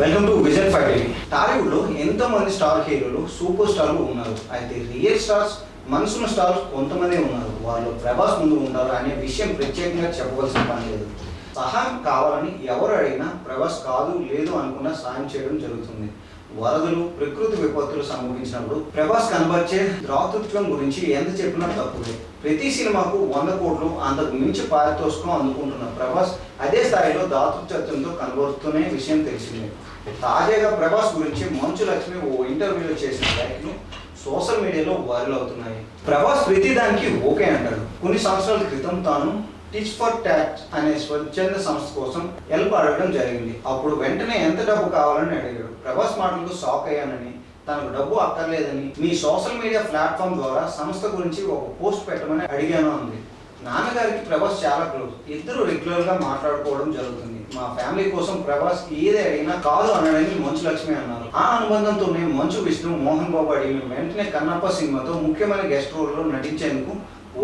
Welcome to vision five TV టాలీవుడ్లో ఎంతో మంది స్టార్ హీరోలు సూపర్ స్టార్లు ఉన్నారు. అయితే రియల్ స్టార్స్ మనసున్న స్టార్స్ కొంతమంది ఉన్నారు. వాళ్ళు ప్రభాస్ ముందు ఉంటారు అనే విషయం ప్రత్యేకంగా చెప్పవలసిన పని లేదు. సహాయం కావాలని ఎవరు అడిగినా ప్రభాస్ కాదు లేదు అనుకున్న సాయం చేయడం జరుగుతుంది. వరదలు ప్రకృతి విపత్తులు సంభవించినప్పుడు ప్రభాస్ కనబర్చే ద్రాతృత్వం గురించి ఎంత చెప్పినా తక్కువే ప్రతి సినిమాకు వంద కోట్లు అంతకు మించి పారితోషికం అందుకుంటున్న ప్రభాస్ అదే స్థాయిలో దాతృత్వంతో కనబరుస్తూనే విషయం తెలిసిందే. తాజాగా ప్రభాస్ గురించి మంచు లక్ష్మి ఓ ఇంటర్వ్యూలో చేసిన లైక్ను సోషల్ మీడియాలో వైరల్ అవుతున్నాయి. ప్రభాస్ ప్రతి దానికి ఓకే అంటాడు. కొన్ని సంవత్సరాల క్రితం తాను టీచ్ ఫర్ ట్యాక్ట్ అనే స్వచ్ఛంద సంస్థ కోసం హెల్ప్ అడగడం జరిగింది. అప్పుడు వెంటనే ఎంత డబ్బు కావాలని అడిగాడు. ప్రభాస్ మాటలకు షాక్ అయ్యానని తనకు డబ్బు అక్కర్లేదని మీ సోషల్ మీడియా ప్లాట్ఫామ్ ద్వారా సంస్థ గురించి ఒక పోస్ట్ పెట్టమని అడిగాను అంది. నాన్నగారికి ప్రభాస్ చాలా క్లోజ్. ఇద్దరు రెగ్యులర్గా మాట్లాడుకోవడం జరుగుతుంది. మా ఫ్యామిలీ కోసం ప్రభాస్ ఏది అడిగినా కాదు అనడానికి మంచు లక్ష్మి అన్నారు. ఆ అనుబంధంతోనే మంచు విష్ణు మోహన్ బాబు అడిగిన వెంటనే కన్నప్ప సినిమాతో ముఖ్యమైన గెస్ట్ రోల్లో నటించేందుకు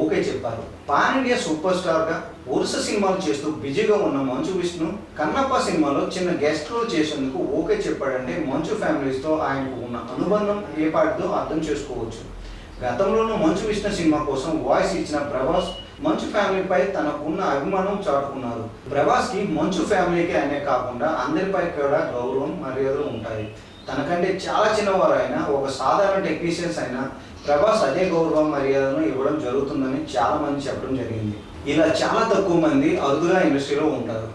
ఓకే చెప్పారు. పాన్ ఇండియా సూపర్ స్టార్గా వరుస సినిమాలు చేస్తూ బిజీగా ఉన్న మంచు విష్ణు కన్నప్ప సినిమాలో చిన్న గెస్ట్ రోల్ చేసేందుకు ఓకే చెప్పాడంటే మంచు ఫ్యామిలీస్తో ఆయనకు ఉన్న అనుబంధం ఏ పాటిదో అర్థం చేసుకోవచ్చు. గతంలోనూ మంచు విష్ణు సినిమా కోసం వాయిస్ ఇచ్చిన ప్రభాస్ మంచు ఫ్యామిలీపై తనకున్న అభిమానం చాటుకున్నారు. ప్రభాస్కి మంచు ఫ్యామిలీకి అనే కాకుండా అందరిపై కూడా గౌరవం మర్యాదలు ఉంటాయి. తనకంటే చాలా చిన్నవారు అయినా ఒక సాధారణ టెక్నీషియన్స్ అయినా ప్రభాస్ అదే గౌరవం మర్యాదను ఇవ్వడం జరుగుతుందని చాలా మంది చెప్పడం జరిగింది. ఇలా చాలా తక్కువ మంది అరుదుగా ఇండస్ట్రీలో ఉంటారు.